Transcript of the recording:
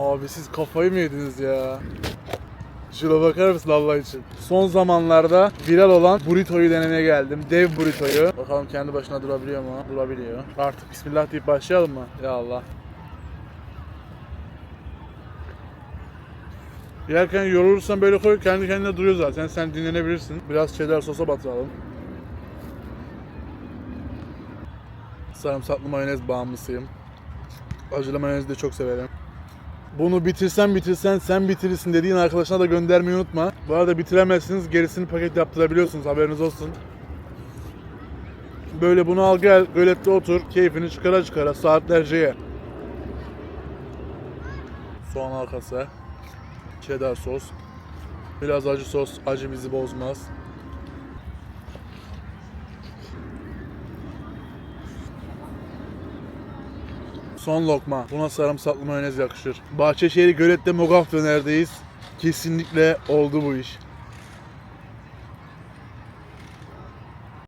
Abi siz kafayı mı yediniz ya? Şuna bakar mısın Allah için? Son zamanlarda viral olan burrito'yu denemeye geldim. Dev burrito'yu. Bakalım kendi başına durabiliyor mu? Durabiliyor. Artık bismillah deyip başlayalım mı? Ya Allah. Yerken yorulursan böyle koy kendi kendine duruyor zaten. Sen dinlenebilirsin. Biraz cheddar sosa batıralım. Sarımsaklı mayonez bağımlısıyım. Acılı mayonezi de çok severim. Bunu bitirsen bitirsen sen bitirirsin dediğin arkadaşına da göndermeyi unutma. Bu arada bitiremezsiniz gerisini paket yaptırabiliyorsunuz haberiniz olsun. Böyle bunu al gel gölette otur keyfini çıkara çıkara saatlerce ye. Soğan halkası. Cheddar sos. Biraz acı sos acı bizi bozmaz. Son lokma. Buna sarımsaklı mayonez yakışır. Bahçeşehir Gölet'te Mogaf dönerdeyiz. Kesinlikle oldu bu iş.